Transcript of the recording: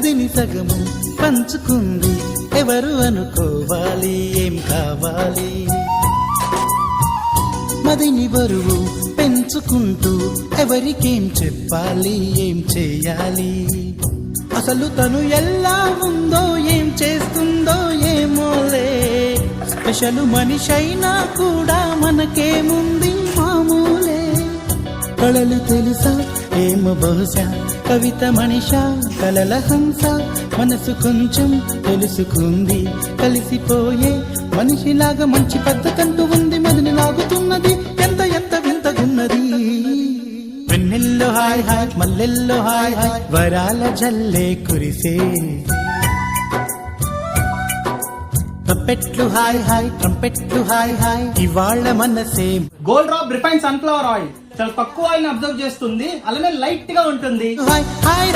గదిని సగము పంచుకుంది. ఎవరు అనుకోవాలి? ఏం కావాలి? మదిని బరువు పెంచుకుంటూ ఎవరికేం చెప్పాలి? ఏం చేయాలి? అసలు తను ఎలా ఉందో ఏం చేస్తుందో ఏమోలే స్పెషల్ మనిషైనా కూడా మనకేముంది మామూలే. కళలు తెలుసా? ఏమో బహుశా కవిత మనిష కలల హంస. మనసు కొంచెం తెలుసుకుంది కలిసిపోయే మనిషిలాగా మంచి పద్ధతంటూ ఉంది. మదిని లాగుతున్నది ఎంత ఎంత వింతగున్నది వెన్నెల్లో హాయ్ హాయ్ మల్లెల్లో హాయ్ హాయ్ వరాల జల్లే కురిసే. ట్రంపెట్లు హాయ్ హాయ్ ట్రంపెట్లు హాయ్ హాయ్ ఇవాళ్ళ మనసే. Gold drop refine sunflower oil. చాలా తక్కువ ఆయన అబ్జర్వ్ చేస్తుంది. అలానే లైట్గా ఉంటుంది హాయ్